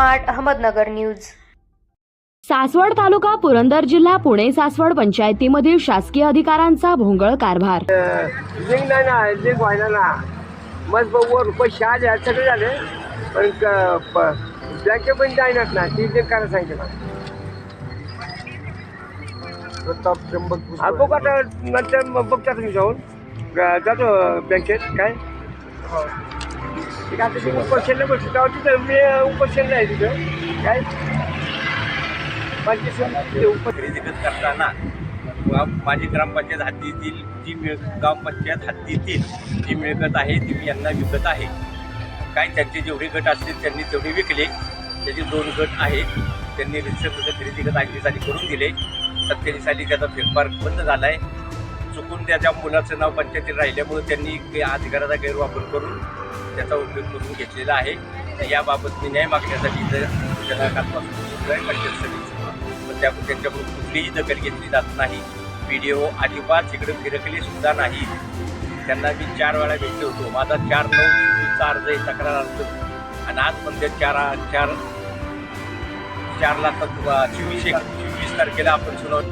Smart Ahmednagar news. Saswad taluka Purandar जिल्हा पुणे सासवड पंचायतीमधील शासकीय अधिकाऱ्यांचा भोंगळ कारभार. ना व्हायला ना. मग वर पैसे आले सगळे झाले. पण बँके पण जाईनात ना ती सांगितलं प्रताप त्र्यंबक हा, नंतर जाऊन. जातो बँकेत काय? ठीक आहे, आता ते उपोषणला बसतो तेव्हा तिथं मी उपोषणला आहे तिथं. काय? पंचायत उपोषण करताना माझी ग्रामपंचायत हद्दीतील जी मिळ ग्रामपंचायत हद्दीतील जी मिळकत आहे ती मी यांना विकत आहे. काय त्यांचे जेवढे गट असतील त्यांनी तेवढे विकले. त्याचे दोन गट आहेत. त्यांनी रिक्षक खरेदी गट खत साली करून दिले. सत्तेचाळीस साली त्याचा फेरफार बंद झाला आहे चुकून त्याच्या मुलाचं नाव पंचायतीत राहिल्यामुळे त्यांनी ते अधिकाराचा गैरवापर करून त्याचा उपयोग करून घेतलेला आहे. याबाबत मी न्याय मागण्यासाठी इथं त्याला कालपासून बोलतोय पंचायत त्या त्यांच्याकडून कुठलीही दखल घेतली जात नाही. वी डी ओ अजिबात तिकडे फिरकली सुद्धा नाही. त्यांना मी चार वेळा भेटलो होतो. माझा चार नऊ चोवीसचा अर्ज आहे तक्रार अर्ज. आणि आज पण त्या चार चार चारला तर चोवीस एक चोवीस तारखेला आपण सुनावणी